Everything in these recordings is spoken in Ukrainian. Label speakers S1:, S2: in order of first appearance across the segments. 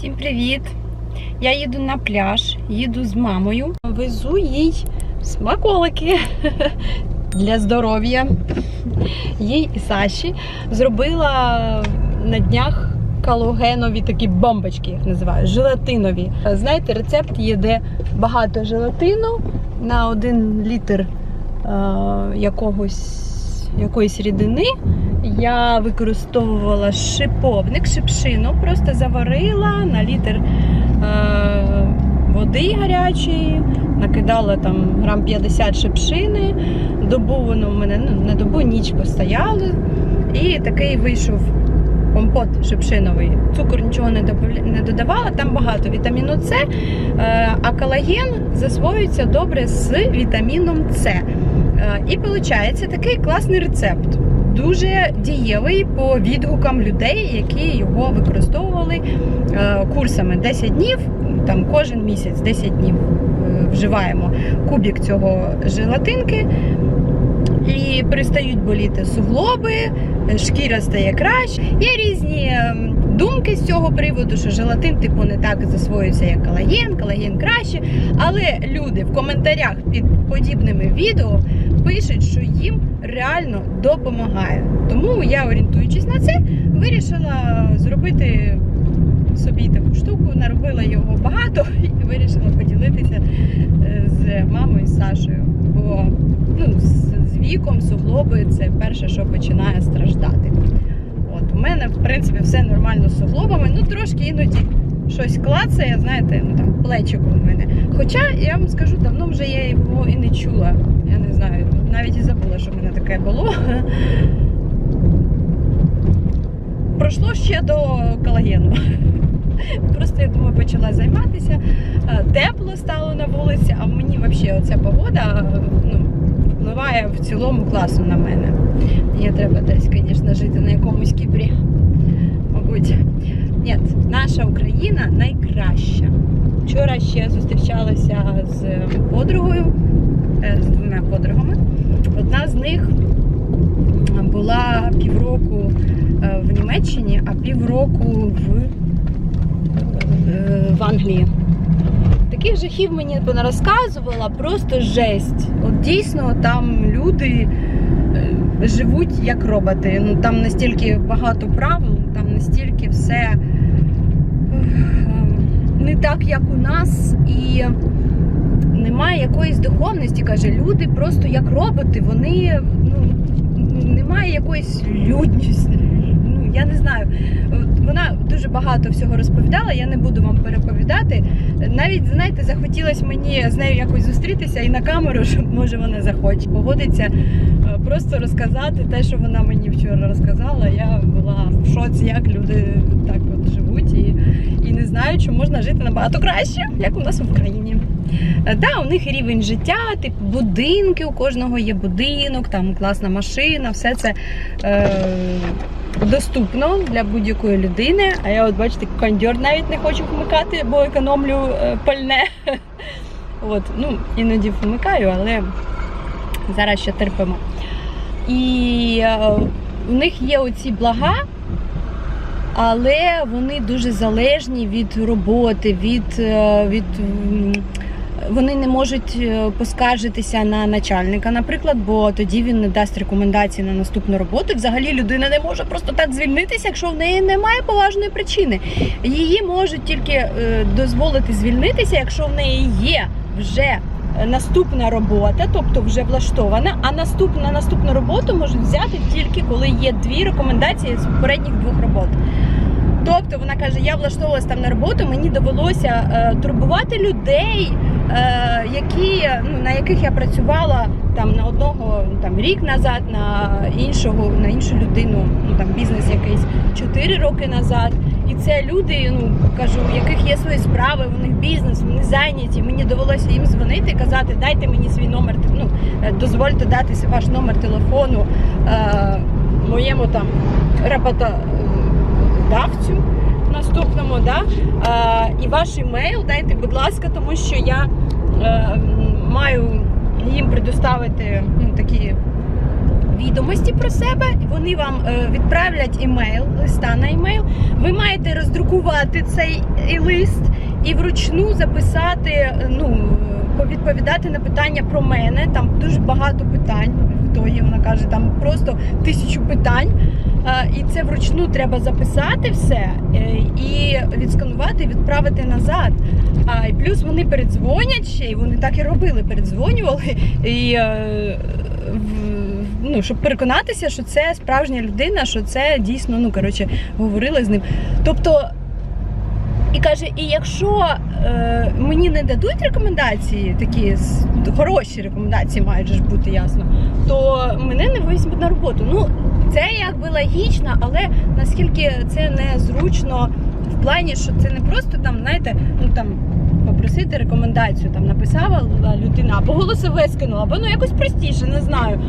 S1: Всім привіт! Я їду на пляж, їду з мамою. Везу їй смаколики для здоров'я. Їй і Саші зробила на днях калогенові такі бомбочки, їх називають, желатинові. Знаєте, рецепт є, де багато желатину на один літр е, якогось, якоїсь рідини. Я використовувала шиповник, шипшину, просто заварила на літр е, води гарячої, накидала там грам 50 шипшини. Добу воно в мене ну, на добу ніч постояло. І такий вийшов компот шипшиновий. Цукор нічого не не додавала, там багато вітаміну С, е, а колаген засвоюється добре з вітаміном С. Е, І виходить такий класний рецепт. Дуже дієвий по відгукам людей, які його використовували е, курсами 10 днів, там кожен місяць 10 днів е, вживаємо кубік цього желатинки. І перестають боліти суглоби, е, шкіра стає краще. Є різні ем, думки з цього приводу, що желатин типу не так засвоюється, як колаген, колаген краще. Але люди в коментарях під подібними відео пишуть, що їм реально допомагає. Тому я, орієнтуючись на це, вирішила зробити собі таку штуку, наробила його багато і вирішила поділитися е, з мамою і Сашою. Бо ну, з, віком суглоби це перше, що починає страждати. От у мене, в принципі, все нормально з суглобами, ну трошки іноді щось клацає, знаєте, ну там плечико у мене. Хоча я вам скажу, давно вже я його і не чула. Я не знаю, навіть і забула, що в мене таке було. Пройшло ще до колагену. Просто я думаю, почала займатися. Е, Тепло стало на вулиці, а мені взагалі оця погода ну, впливає в цілому класно на мене. Мені треба десь, звісно, жити на якомусь кіпрі. Мабуть. Ні, наша Україна найкраща. Вчора ще зустрічалася з подругою, е, з двома подругами. Одна з них була півроку е, в Німеччині, а півроку в, е, в Англії. Таких жахів мені вона розказувала, просто жесть. От дійсно там люди живуть як роботи. Ну там настільки багато правил, там настільки все е, не так, як у нас, і немає якоїсь духовності. Каже, люди просто як роботи, вони ну, немає якоїсь людності. Ну, я не знаю. Вона дуже багато всього розповідала, я не буду вам переповідати. Навіть, знаєте, захотілося мені з нею якось зустрітися і на камеру, щоб може вона захоче погодиться, е, просто розказати те, що вона мені вчора розказала. Я була в шоці, як люди так і, і не знають, що можна жити набагато краще, як у нас в Україні. Е, Да, у них рівень життя, типу будинки, у кожного є будинок, там класна машина, все це е, доступно для будь-якої людини. А я от бачите, кондьор навіть не хочу вмикати, бо економлю е, пальне. От, ну, іноді вмикаю, але зараз ще терпимо. І е, у них є оці блага, але вони дуже залежні від роботи, від, е, від вони не можуть е, поскаржитися на начальника, наприклад, бо тоді він не дасть рекомендації на наступну роботу. Взагалі людина не може просто так звільнитися, якщо в неї немає поважної причини. Її можуть тільки е, дозволити звільнитися, якщо в неї є вже наступна робота, тобто вже влаштована. А наступна наступну роботу можуть взяти тільки коли є дві рекомендації з попередніх двох робот. Тобто вона каже: я влаштовувалася там на роботу, мені довелося е, турбувати людей, е, які, ну, на яких я працювала там на одного ну, там, рік назад, на іншого, на іншу людину, ну там бізнес якийсь 4 роки назад. І це люди, ну кажу, у яких є свої справи, у них бізнес, вони зайняті. Мені довелося їм дзвонити казати, дайте мені свій номер, ну, е, дозвольте дати ваш номер телефону е, моєму там роботодавцю наступному, да? е, і ваш імейл дайте, будь ласка, тому що я е, маю їм предоставити ну, такі відомості про себе. Вони вам е, відправлять імейл, листа на імейл. Ви маєте роздрукувати цей лист і вручну записати, е, ну відповідати на питання про мене. Там дуже багато питань. В ітогі вона каже, там просто тисячу питань. Е, І це вручну треба записати все е, і відсканувати, відправити назад. А і плюс вони передзвонять ще, і вони так і робили, передзвонювали. І е, ну, щоб переконатися, що це справжня людина, що це дійсно, ну коротше, говорили з ним. Тобто. І каже, і якщо е, мені не дадуть рекомендації, такі хороші рекомендації мають ж бути ясно, то мене не візьмуть на роботу. Ну це якби логічно, але наскільки це незручно в плані, що це не просто там, знаєте, ну там попросити рекомендацію, там написала людина, або голосове скинула, або ну якось простіше, не знаю.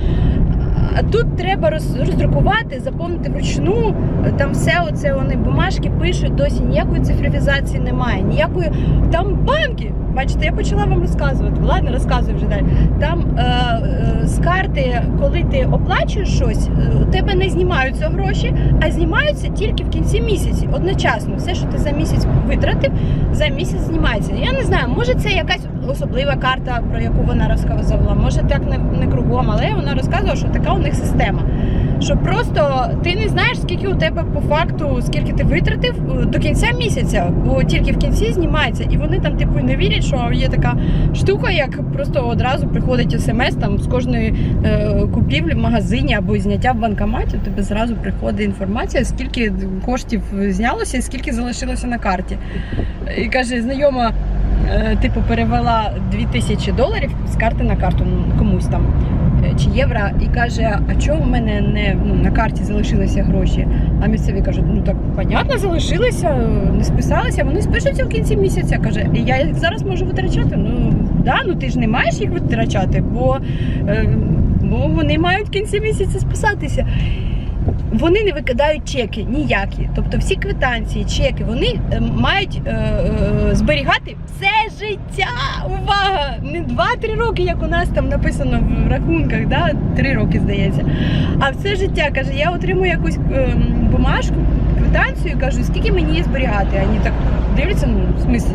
S1: А тут треба роздрукувати, заповнити вручну. Там все оце вони бумажки пишуть, досі ніякої цифровізації немає, ніякої там банки. Бачите, я почала вам розказувати. Ладно, розказую вже далі. Там е, е, з карти, коли ти оплачуєш щось, е, у тебе не знімаються гроші, а знімаються тільки в кінці місяці. Одночасно, все, що ти за місяць витратив, за місяць знімається. Я не знаю, може це якась особлива карта, про яку вона розказувала. Може так не, не кругом, але вона розказувала, що така у них система. Що просто ти не знаєш, скільки у тебе по факту, скільки ти витратив е, до кінця місяця, бо тільки в кінці знімається, і вони там типу не вірять, що є така штука, як просто одразу приходить смс там з кожної е, купівлі в магазині або зняття в банкоматі. У тебе зразу приходить інформація, скільки коштів знялося і скільки залишилося на карті. І каже, знайома. Е, Типу перевела 2000 доларів з карти на карту комусь там е, чи євро, і каже: А чого в мене не ну, на карті залишилися гроші? А місцеві кажуть, ну так понятно, залишилися, не списалися, вони спишуться в кінці місяця. Каже, я їх зараз можу витрачати. Ну да, ну ти ж не маєш їх витрачати, бо, е, бо вони мають в кінці місяця списатися. Вони не викидають чеки ніякі. Тобто всі квитанції, чеки, вони е, мають е, е, зберігати все життя. Увага! Не 2-3 роки, як у нас там написано в рахунках, да? 3 роки здається. А все життя каже, я отримую якусь е, бумажку, квитанцію, кажу, скільки мені її зберігати. Вони так дивляться, ну в смислі.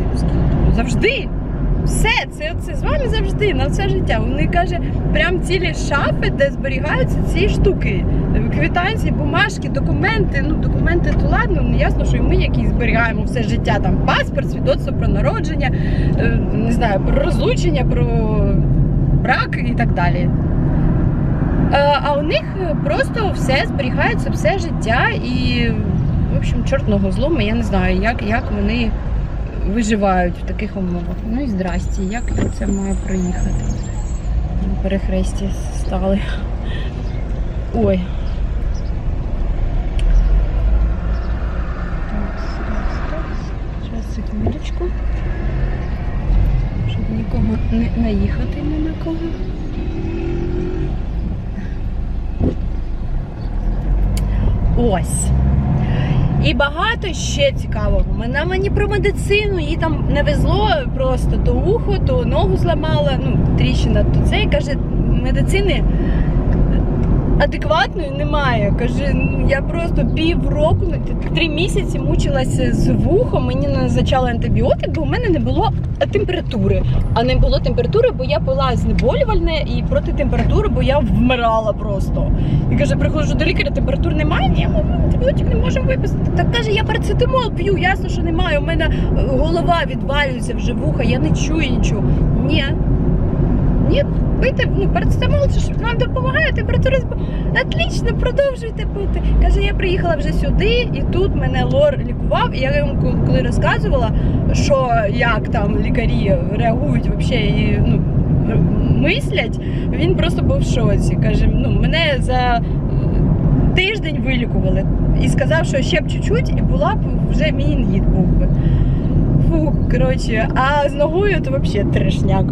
S1: Завжди. Все, це, це з вами завжди на все життя. Вони каже, прям цілі шафи, де зберігаються ці штуки. Квитанції, бумажки, документи. Ну, документи то ладно, ну ясно, що і ми якісь зберігаємо все життя. Там паспорт, свідоцтво про народження, е, не знаю, про розлучення, про брак і так далі. Е, А у них просто все зберігається все життя і, в общем, чортного злому, я не знаю, як, як вони виживають в таких умовах. Ну і здрасті, як я це маю проїхати? На перехресті стали. Ой. Зараз секундочку. Щоб нікого не наїхати ні на кого. Ось. І багато ще цікавого. Вона мені про медицину, їй там не везло просто то ухо, то ногу зламала, ну, тріщина, то це і каже, медицини адекватної немає. Каже, «Ну, я просто півроку, три місяці мучилася з вухом, мені назначали антибіотик, бо в мене не було температури. А не було температури, бо я пила знеболювальне і проти температури, бо я вмирала просто. І каже, приходжу до лікаря, температур немає, ні, антибіотик не можемо виписати. Так каже, я парацетамол п'ю, ясно, що немає. У мене е, голова відвалюється вже вуха, я не чую нічого. Ні. Ні, пийте, ну, парацетамол, це ж вам допомагає, температура. Отлично, продовжуйте пити. Каже, я приїхала вже сюди, і тут мене лор лікував. І я йому коли розказувала, що як там лікарі реагують вообще і ну, мислять, він просто був в шоці. Каже, ну мене за е, тиждень вилікували і сказав, що ще б чуть-чуть, і була б вже мінгіт був би. Фу, коротше, а з ногою то взагалі трешняк.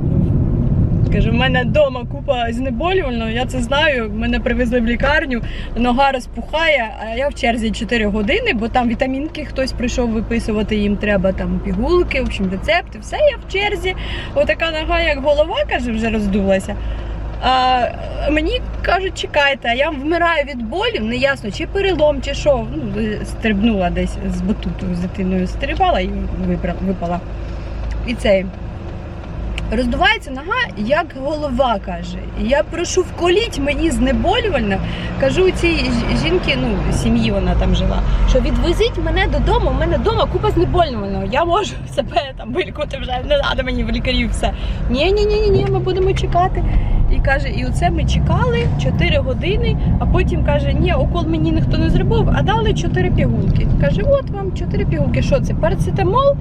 S1: Каже, в мене вдома купа знеболювального, я це знаю. Мене привезли в лікарню, нога розпухає, а я в черзі 4 години, бо там вітамінки хтось прийшов виписувати, їм треба там пігулки, в общем, рецепти, все я в черзі. Отака нога, як голова, каже, вже роздулася. А, мені кажуть, чекайте, я вмираю від болів, не ясно, чи перелом, чи що. Ну, стрибнула десь з батуту з дитиною стрибала і випала. І цей. Роздувається нога, як голова каже. Я прошу вколіть мені знеболювально. Кажу цій жінки, ну сім'ї вона там жила, що відвезіть мене додому. У мене вдома купа знеболювального. Я можу себе там вилікувати вже не треба мені в лікарів все. Ні, ні, ні, ні, ні, ми будемо чекати. І каже, і оце ми чекали 4 години, а потім каже, ні, укол мені ніхто не зробив, а дали 4 пігулки. Каже, от вам 4 пігулки. Що це? Парацетамол,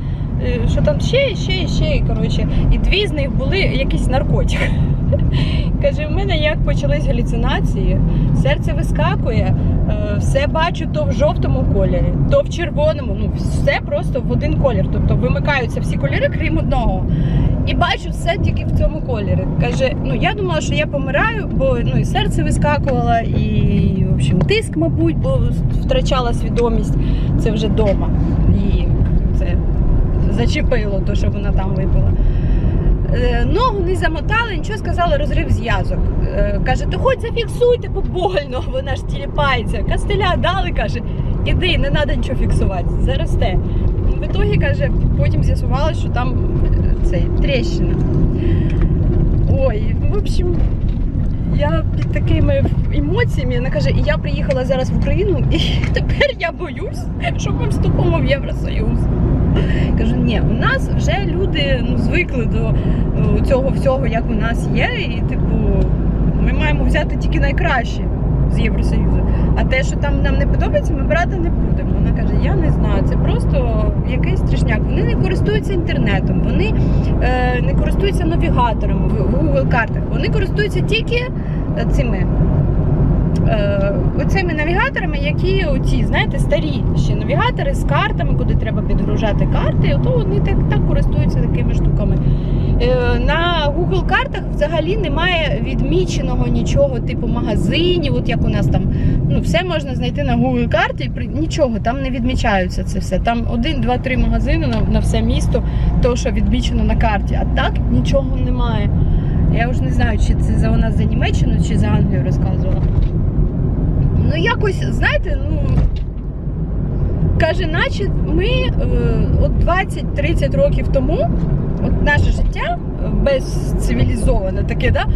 S1: що там ще, ще, ще. Коротше, і дві з них були якийсь наркотик. Каже, в мене як почались галюцинації, серце вискакує, е, все бачу то в жовтому кольорі, то в червоному. Ну, все просто в один колір. Тобто вимикаються всі кольори, крім одного. І бачу все тільки в цьому кольорі. Каже, ну я думала, що я помираю, бо ну і серце вискакувало, і в общем, тиск, мабуть, бо втрачала свідомість. Це вже вдома. Зачепило, то, що вона там випила. Е, Ногу не замотали, нічого сказали, розрив зв'язок. Е, Каже, то хоч зафіксуйте, бо больно, вона ж тіліпається. Кастеля дали, каже, іди, не треба нічого фіксувати, заросте. В ітогі, каже, потім з'ясувалося, що там е, цей тріщина. Ой, в общем, я під такими емоціями, вона каже, я приїхала зараз в Україну, і тепер я боюсь, що ми вступимо в Євросоюз. Кажу, ні, у нас вже люди ну, звикли до е, цього всього, як у нас є, і типу, ми маємо взяти тільки найкраще з Євросоюзу. А те, що там нам не подобається, ми брати не будемо. Вона каже, я не знаю, це просто якийсь страшняк. Вони не користуються інтернетом, вони е, не користуються навігаторами в, в Google картах. Вони користуються тільки е, цими. Е, оцими навігаторами, які оці, знаєте, старі ще навігатори з картами, куди треба підгружати карти, то вони так, так користуються такими штуками. Е, на Google картах взагалі немає відміченого нічого, типу магазинів, от як у нас там ну, все можна знайти на Google карті, нічого там не відмічаються це все. Там один, два, три магазини на, на все місто, то що відмічено на карті, а так нічого немає. Я вже не знаю, чи це за вона за Німеччину, чи за Англію розказувала. Ну, якось, знаєте, ну. Каже, наче ми е, от 20-30 років тому, от наше життя е, безцивілізоване таке, да?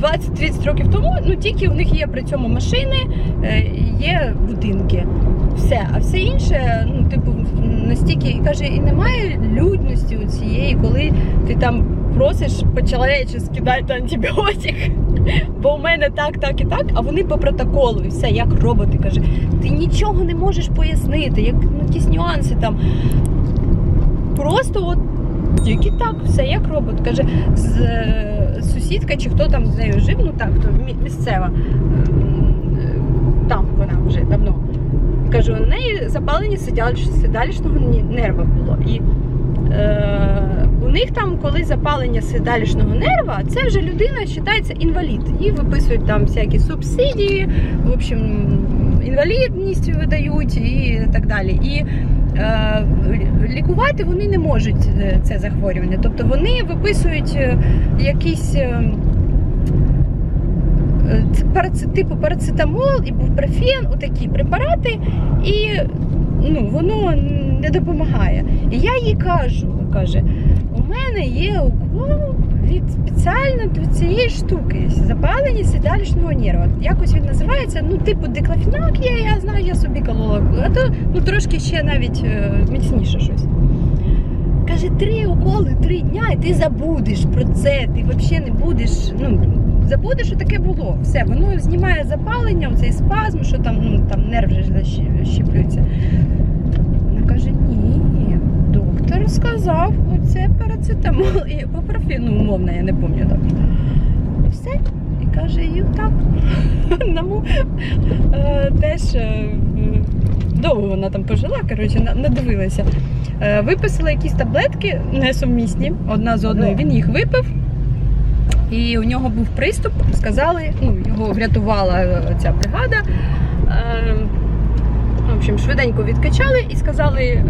S1: 20-30 років тому, ну тільки у них є при цьому машини, е, є будинки. Все, а все інше, ну, типу, настільки каже, і немає людності у цієї, коли ти там просиш по-чоловічески дайте антибіотик. Бо у мене так, так і так, а вони по протоколу, і все, як роботи. Каже, ти нічого не можеш пояснити, як ну, якісь нюанси там. Просто от тільки так, все як робот. Каже, з, е, сусідка чи хто там з нею жив, ну так, хто місцева, е, там вона вже давно. Кажу, у неї запалення сидяч- сидалищного нерва було. І е, у них там, коли запалення сидалищного нерва, це вже людина вважається інвалід. Їй виписують там всякі субсидії, в общем, інвалідність видають і так далі. І е, лікувати вони не можуть е, це захворювання. Тобто вони виписують е, якісь. е, типу парацетамол, ібупрофен, отакі препарати, і ну, воно не допомагає. І я їй кажу, каже, у мене є укол від спеціально від цієї штуки, запалення сідалічного нерва. Якось він називається, ну, типу диклофенак є, я знаю, я собі колола. А то ну, трошки ще навіть е, міцніше щось. Каже, три уколи, три дня, і ти забудеш про це, ти взагалі не будеш. Ну, забудеш, що таке було. Все, воно знімає запалення, цей спазм, що там, ну, там нерв вже защіплюється. Вона каже, ні, сказав, оце парацетамол і іпупрофен, ну, умовно, я не пам'ятаю. І все. І каже, і так. Нам е, теж е, довго вона там пожила, коротше, надивилася. Е, Виписали якісь таблетки несумісні одна з одною. Він їх випив. І у нього був приступ, сказали, ну, його врятувала ця бригада. В общем, швиденько відкачали і сказали,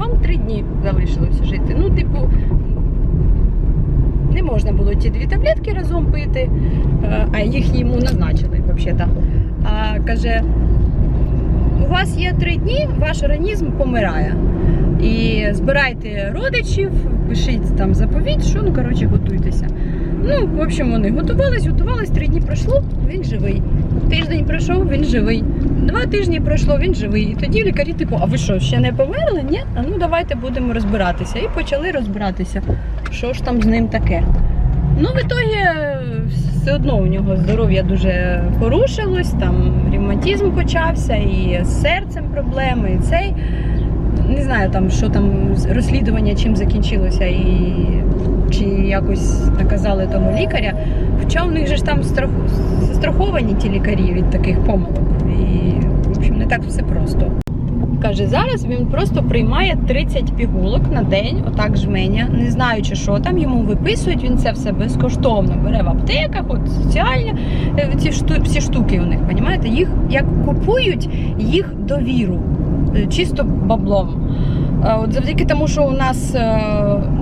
S1: вам три дні залишилося жити. Ну, типу, не можна було ті дві таблетки разом пити, е, а їх йому назначили взагалі. А каже, у вас є три дні, ваш організм помирає. І збирайте родичів, пишіть там заповідь, що ну коротше готуйтеся. Ну, в общем, вони готувались, готувались, три дні пройшло, він живий. Тиждень пройшов, він живий. Два тижні пройшло, він живий. І тоді лікарі, типу, а ви що, ще не померли? Ні? А ну давайте будемо розбиратися. І почали розбиратися, що ж там з ним таке. Ну, в ітогі е, все одно у нього здоров'я дуже порушилось, там ревматизм почався, і з серцем проблеми, і цей. Не знаю там, що там розслідування чим закінчилося, і чи якось наказали тому лікаря. Хоча у них же ж там страх... застраховані ті лікарі від таких помилок. І, в общем, не так все просто. Каже, зараз він просто приймає 30 пігулок на день, отак жменя, не знаючи, що там йому виписують. Він це все безкоштовно бере в аптеках, от соціальні е, ці шту, всі штуки у них, понімаєте? Їх як купують їх довіру, е, чисто баблом. От завдяки тому, що у нас е,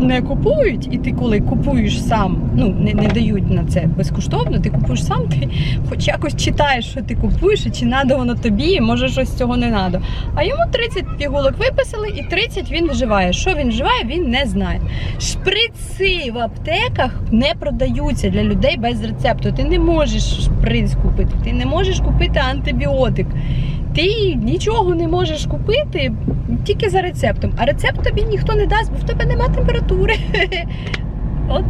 S1: не купують, і ти коли купуєш сам, ну не, не дають на це безкоштовно, ти купуєш сам, ти хоч якось читаєш, що ти купуєш, і чи надо воно тобі, може щось цього не надо. А йому 30 пігулок виписали, і 30 він вживає. Що він вживає, він не знає. Шприци в аптеках не продаються для людей без рецепту. Ти не можеш шприц купити, ти не можеш купити антибіотик. Ти нічого не можеш купити тільки за рецептом. А рецепт тобі ніхто не дасть, бо в тебе нема температури. От.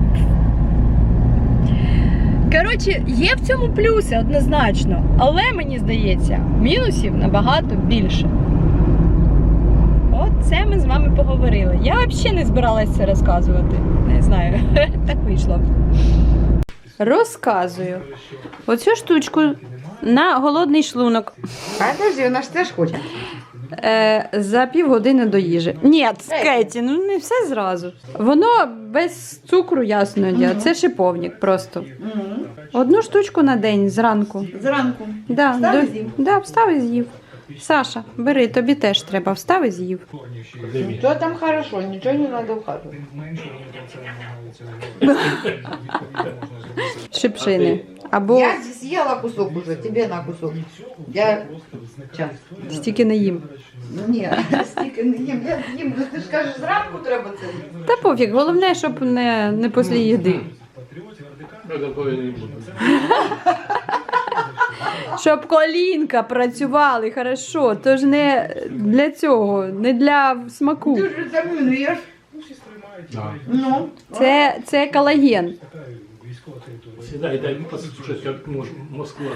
S1: Коротше, є в цьому плюси однозначно, але мені здається, мінусів набагато більше. От це ми з вами поговорили. Я взагалі не збиралася це розказувати. Не знаю, так вийшло. Розказую. Оцю штучку на голодний шлунок.
S2: Подожди, вона ж теж хоче.
S1: Е, за півгодини до їжі. Ні, Кеті, ну не все зразу. Воно без цукру, ясно діло. Це шиповник просто. Одну штучку на день зранку.
S2: Зранку.
S1: Да,
S2: Встав
S1: до-
S2: і з'їв?
S1: Да, встав і з'їв. Саша, бери, тобі теж треба. Встав і з'їв.
S2: Все там хорошо, нічого не треба вхажувати.
S1: Шипшини. Або
S2: Я з'їла кусок уже, тебе на кусок. Я час.
S1: стільки не їм.
S2: Ні, стільки не їм. Я з'їм, ну ти ж кажеш, зранку треба це.
S1: Та пофіг, головне, щоб не, не після їди.
S3: Я такое не буду.
S1: Щоб колінка працювали хорошо, тож не для цього, не для смаку.
S2: Ти ж
S3: Да.
S2: Ну.
S1: Це, це колаген.
S3: Всегда и дай послушать, как мож- Москва.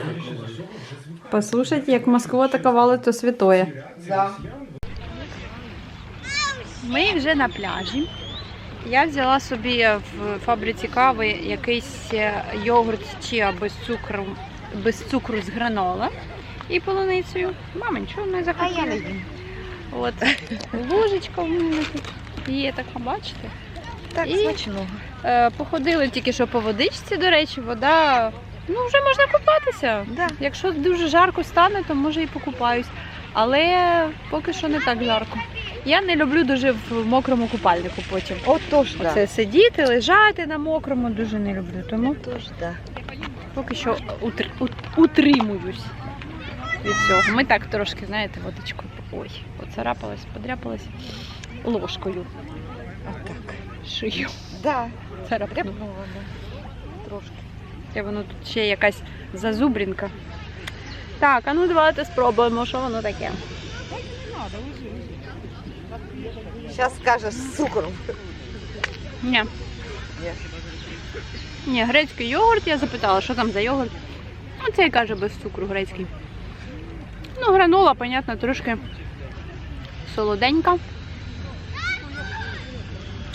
S1: Послухайте, як Москва атакували, то святое. Ми вже на пляжі. Я взяла собі в фабриці кави якийсь е, йогурт чіа без цукру, без цукру з гранола і полуницею. Мама нічого не захотіла. От ложечка в мене тут є така, бачите?
S2: Так,
S1: І-
S2: смачного.
S1: Е, Походили тільки що по водичці, до речі, вода. Ну, вже можна купатися.
S2: Да.
S1: Якщо дуже жарко стане, то може і покупаюсь. Але поки що не так жарко. Я не люблю дуже в мокрому купальнику потім.
S2: От тож, да.
S1: Це сидіти, лежати на мокрому дуже не люблю. Тому
S2: Тож, да.
S1: поки що утр... утримуюсь від цього. Ми так трошки, знаєте, водичкою. Ой, поцарапалась, подряпалась ложкою.
S2: Отак.
S1: Шию.
S2: Да.
S1: Царапнула.
S2: Да. Трошки.
S1: Ще воно тут ще якась зазубрінка. Так, а ну давайте спробуємо, що воно таке.
S2: Зараз скажеш з цукром.
S1: Ні.
S2: Ні.
S1: Ні, грецький йогурт, я запитала, що там за йогурт. Ну, цей каже без цукру грецький. Ну, гранула, понятно, трошки солоденька.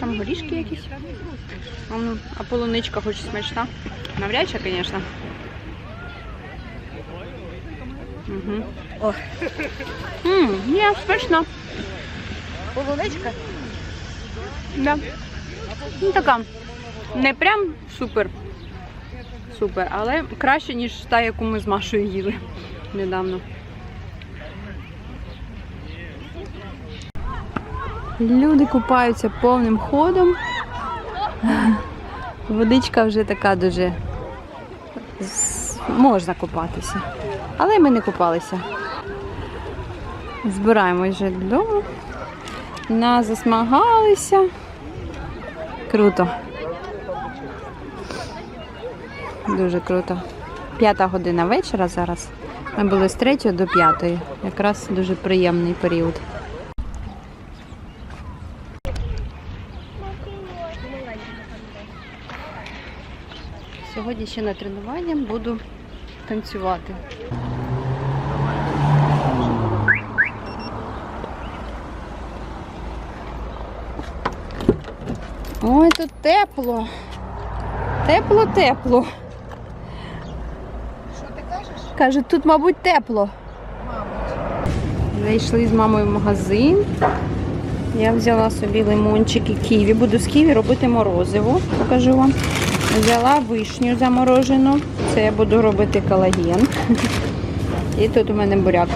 S1: Там горішки якісь. А, ну, а полуничка хоч смачна. Навряд чи, звісно. Угу.
S2: О.
S1: Ні, смачно.
S2: Полуничка?
S1: Да. Ну, така. Не прям супер. Супер, але краще, ніж та, яку ми з Машою їли недавно. Люди купаються повним ходом. Водичка вже така дуже можна купатися. Але ми не купалися. Збираємось вже додому. Нас засмагалися. Круто. Дуже круто. П'ята година вечора зараз. Ми були з 3 до 5. Якраз дуже приємний період. Сьогодні ще на тренування буду танцювати. Ой, тут тепло. Тепло, тепло.
S2: Що ти кажеш?
S1: Каже, тут, мабуть, тепло.
S2: Мабуть.
S1: Зайшли з мамою в магазин. Я взяла собі лимончики ківі. Буду з ківі робити морозиво, покажу вам. Взяла вишню заморожену. Це я буду робити колаген. І тут у мене буряк.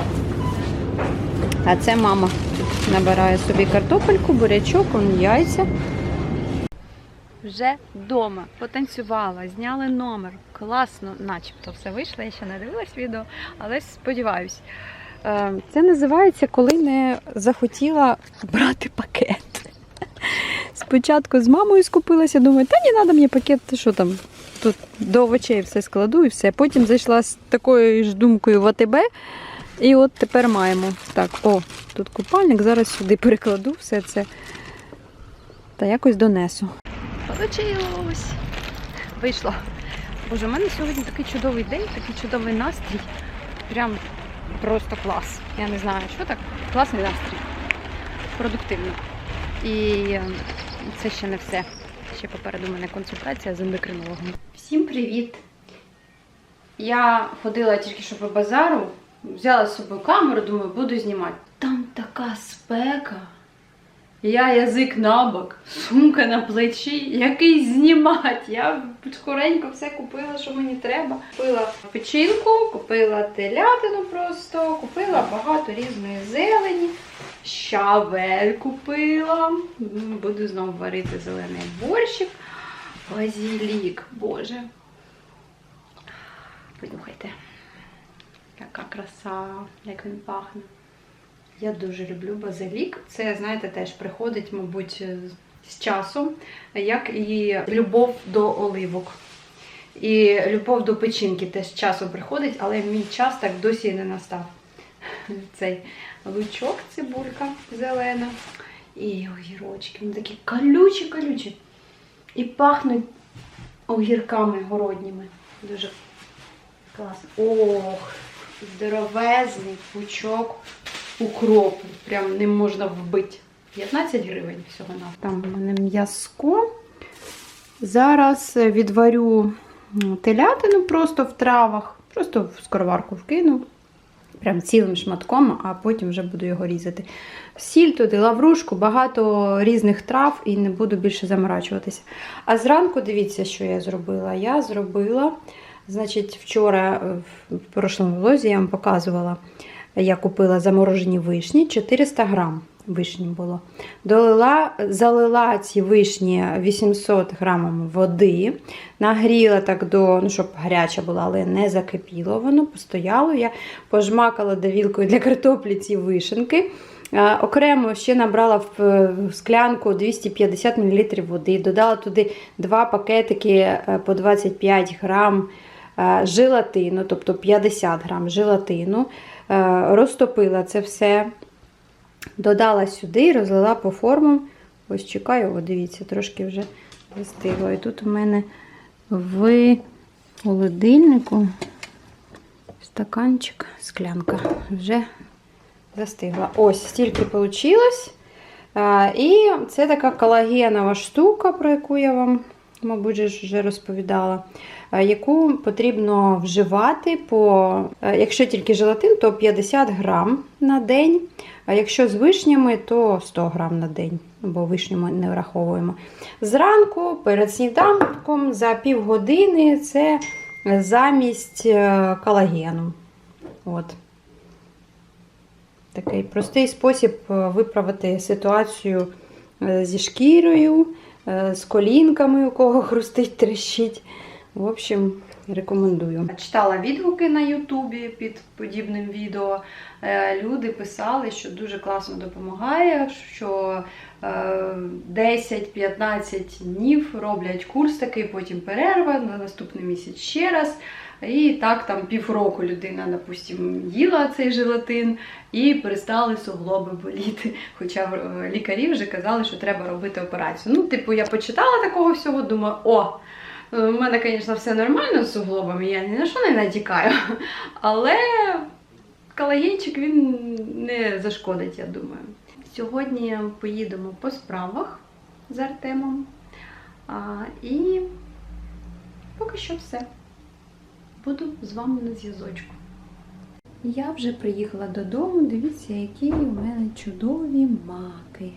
S1: А це мама набирає собі картопельку, бурячок, он яйця. Вже вдома потанцювала, зняли номер. Класно, начебто все вийшло. Я ще не дивилась відео, але сподіваюсь. Е, Це називається, коли не захотіла брати пакет. Спочатку з мамою скупилася, думаю, та не треба мені пакет, що там? Тут до овочей все складу і все. Потім зайшла з такою ж думкою в АТБ. І от тепер маємо. Так, о, тут купальник, зараз сюди перекладу все це. Та якось донесу. Получилось! Вийшло. Боже, у мене сьогодні такий чудовий день, такий чудовий настрій. Прям просто клас. Я не знаю, що так. Класний настрій. Продуктивний. І це ще не все. Ще попереду мене консультація з ендокринологом. Всім привіт! Я ходила тільки що по базару, взяла з собою камеру, думаю, буду знімати. Там така спека. Я язик на бок, сумка на плечі, який знімати. Я скоренько все купила, що мені треба. Купила печінку, купила телятину просто, купила багато різної зелені, щавель купила. Буду знову варити зелений борщик. Базілік, боже. Понюхайте. Яка краса, як він пахне. Я дуже люблю базилік. Це, знаєте, теж приходить, мабуть, з часом, як і любов до оливок. І любов до печінки теж з часом приходить, але мій час так досі і не настав. Цей лучок, цибулька зелена. І огірочки. Вони такі колючі-колючі. І пахнуть огірками городніми. Дуже клас. Ох, здоровезний пучок укропу. Прям не можна вбити. 15 гривень всього на. Там у мене м'язко. Зараз відварю телятину просто в травах, просто в скороварку вкину. Прям цілим шматком, а потім вже буду його різати. Сіль туди, лаврушку, багато різних трав і не буду більше заморачуватися. А зранку дивіться, що я зробила. Я зробила, значить, вчора е, в прошлому влозі я вам показувала. Я купила заморожені вишні, 400 грам вишні було. Долила, залила ці вишні 800 грамами води, нагріла так до, ну, щоб гаряча була, але не закипіло воно, постояло. Я пожмакала довілкою для картоплі ці вишенки. Е, Окремо ще набрала в е, склянку 250 мл води, додала туди два пакетики е, по 25 грам желатину, тобто 50 грам желатину. Е, Розтопила це все, додала сюди, розлила по формам. Ось чекаю, о, дивіться, трошки вже застигло. І тут у мене в холодильнику стаканчик, склянка вже застигла. Ось стільки вийшло. І це така колагенова штука, про яку я вам, мабуть, вже розповідала, е, яку потрібно вживати по, е, якщо тільки желатин, то 50 грам на день. А якщо з вишнями, то 100 грам на день, бо вишню ми не враховуємо. Зранку перед сніданком за півгодини це замість е, колагену. От. Такий простий спосіб е, виправити ситуацію е, зі шкірою, е, з колінками, у кого хрустить, трещить. В общем, рекомендую. Читала відгуки на Ютубі під подібним відео. Е, Люди писали, що дуже класно допомагає, що е, 10-15 днів роблять курс такий, потім перерва, на наступний місяць ще раз. І так там півроку людина, допустим, їла цей желатин і перестали суглоби боліти. Хоча е, лікарі вже казали, що треба робити операцію. Ну, типу, я почитала такого всього, думаю, о, у мене, звісно, все нормально з суглобами, я ні на що не натікаю. Але колагенчик він не зашкодить, я думаю. Сьогодні поїдемо по справах з Артемом. І поки що все. Буду з вами на зв'язочку. Я вже приїхала додому. Дивіться, які у мене чудові маки.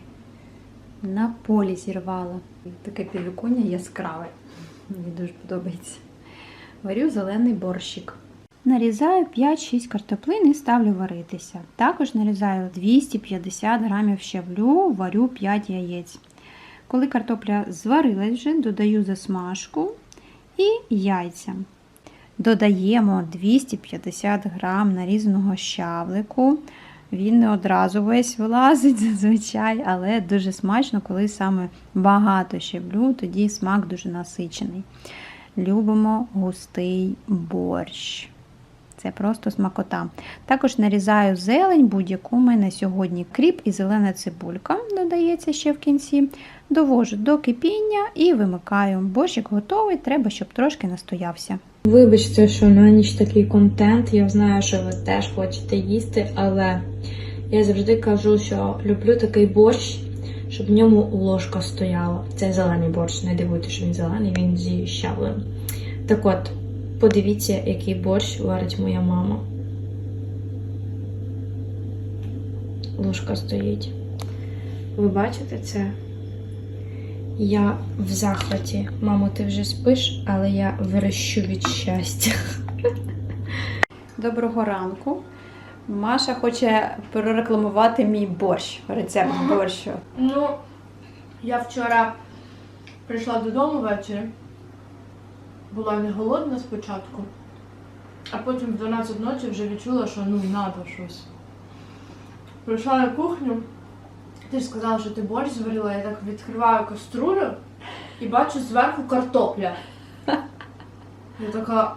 S1: На полі зірвала. Таке підвіконня яскраве. Мені дуже подобається. Варю зелений борщик. Нарізаю 5-6 картоплин і ставлю варитися. Також нарізаю 250 грамів щавлю, варю 5 яєць. Коли картопля зварилась вже, додаю засмажку і яйця. Додаємо 250 грам нарізаного щавлику. Він не одразу весь вилазить зазвичай, але дуже смачно, коли саме багато щавлю, тоді смак дуже насичений. Любимо густий борщ. Це просто смакота. Також нарізаю зелень, будь-яку У мене сьогодні кріп і зелена цибулька додається ще в кінці. Довожу до кипіння і вимикаю. Борщик готовий, треба, щоб трошки настоявся.
S4: Вибачте, що на ніч такий контент. Я знаю, що ви теж хочете їсти, але я завжди кажу, що люблю такий борщ, щоб в ньому ложка стояла. Це зелений борщ, не дивуйте, що він зелений, він зі щавлем. Так от, подивіться, який борщ варить моя мама. Ложка стоїть. Ви бачите це? Я в захваті. Мамо, ти вже спиш, але я верещу від щастя.
S1: Доброго ранку. Маша хоче прорекламувати мій борщ, рецепт борщу.
S5: Ну, я вчора прийшла додому ввечері. Була не голодна спочатку, а потім в 12 ночі вже відчула, що ну треба щось. Прийшла на кухню, ти ж сказала, що ти борщ зварила, я так відкриваю каструлю і бачу зверху картопля. Я така,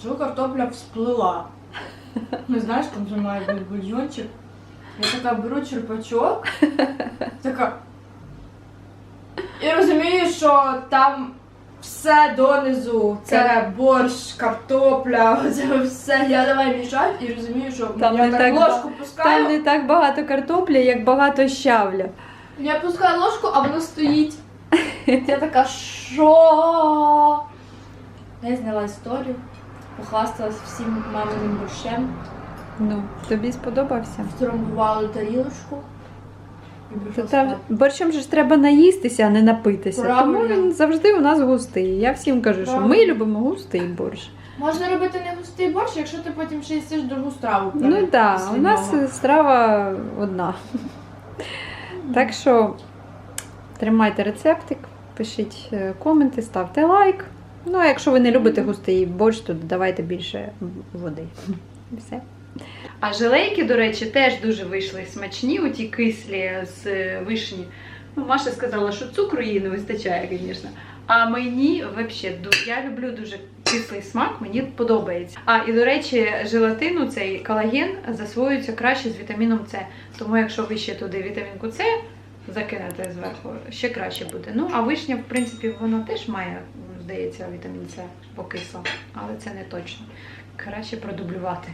S5: що картопля всплила. Ну, знаєш, там вже має бути бульйончик. Я така беру черпачок, така. І розумію, що там все донизу. Це борщ, картопля, це все. Я давай мішаю і розумію, що
S1: Там
S5: я
S1: не
S5: так,
S1: так
S5: ложку
S1: Там
S5: пускаю.
S1: не так багато картоплі, як багато щавля.
S5: Я пускаю ложку, а воно стоїть. Я така, що? Я зняла історію, похвасталась всім маминим борщем,
S1: Ну, тобі сподобався?
S5: втрамбували тарілочку. І
S1: там борщом же ж треба наїстися, а не напитися.
S5: Правильно.
S1: Тому він завжди у нас густий. Я всім кажу, що ми любимо густий борщ.
S5: Можна робити не густий борщ, якщо ти потім ще їсиш другу страву.
S1: Ну так, у нас страва одна. Так що тримайте рецептик, пишіть е, коменти, ставте лайк. Ну, а якщо ви не любите густий борщ, то додавайте більше води. Все. А желейки, до речі, теж дуже вийшли смачні, оті кислі з е, вишні. Ну, Маша сказала, що цукру їй не вистачає, звісно. А мені взагалі, я люблю дуже кислий смак, мені подобається. А і до речі, желатину цей колаген засвоюється краще з вітаміном С. Тому якщо ви ще туди вітамінку С закинете зверху, ще краще буде. Ну а вишня, в принципі, воно теж має, здається, вітамін С покисло, але це не точно. Краще продублювати.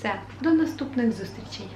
S1: Все, до наступних зустрічей.